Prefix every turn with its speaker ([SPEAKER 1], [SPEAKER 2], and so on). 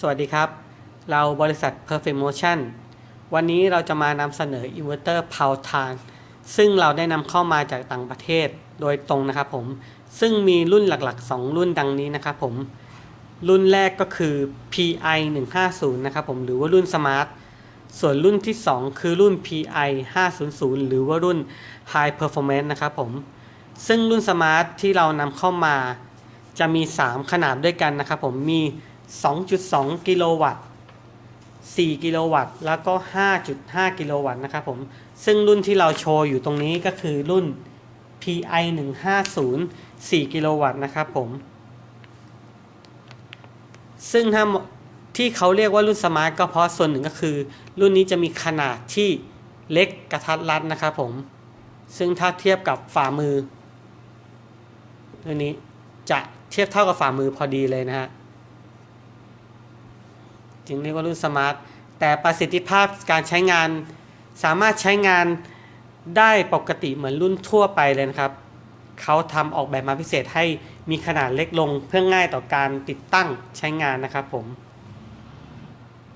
[SPEAKER 1] สวัสดีครับ เราบริษัท Perfect Motion วันนี้เราจะมานำเสนอ Inverter Power t a n ซึ่งเราได้นำเข้ามาจากต่างประเทศโดยตรงนะครับผม ซึ่งมีรุ่นหลักๆ 2 รุ่นดังนี้นะครับผม รุ่นแรกก็คือ PI 150นะครับผมหรือว่ารุ่น Smart ส่วนรุ่นที่ 2 คือรุ่น PI 500หรือว่ารุ่น High Performance นะครับผม ซึ่งรุ่น Smart ที่เรานำเข้ามาจะมี 3 ขนาดด้วยกันนะครับผมมี 2.2 กิโลวัตต์ 4 กิโลวัตต์ แล้วก็ 5.5 กิโลวัตต์นะครับผม ซึ่งรุ่นที่เราโชว์อยู่ตรงนี้ก็คือรุ่น PI 150 4 กิโลวัตต์นะครับผม ซึ่งถ้าที่เขาเรียกว่ารุ่นสมาร์ทก็เพราะส่วนหนึ่งก็คือ รุ่นนี้จะมีขนาดที่เล็กกระทัดรัดนะครับผม ซึ่งถ้าเทียบกับฝ่ามือรุ่นนี้จะเทียบเท่ากับฝ่ามือพอดีเลยนะฮะ จึงเรียกว่ารุ่นสมาร์ทแต่ประสิทธิภาพการใช้งาน สามารถใช้งานได้ปกติเหมือนรุ่นทั่วไปเลยนะครับเขาทำออกแบบมาพิเศษให้มีขนาดเล็กลงเพื่อง่ายต่อการติดตั้งใช้งานนะครับผม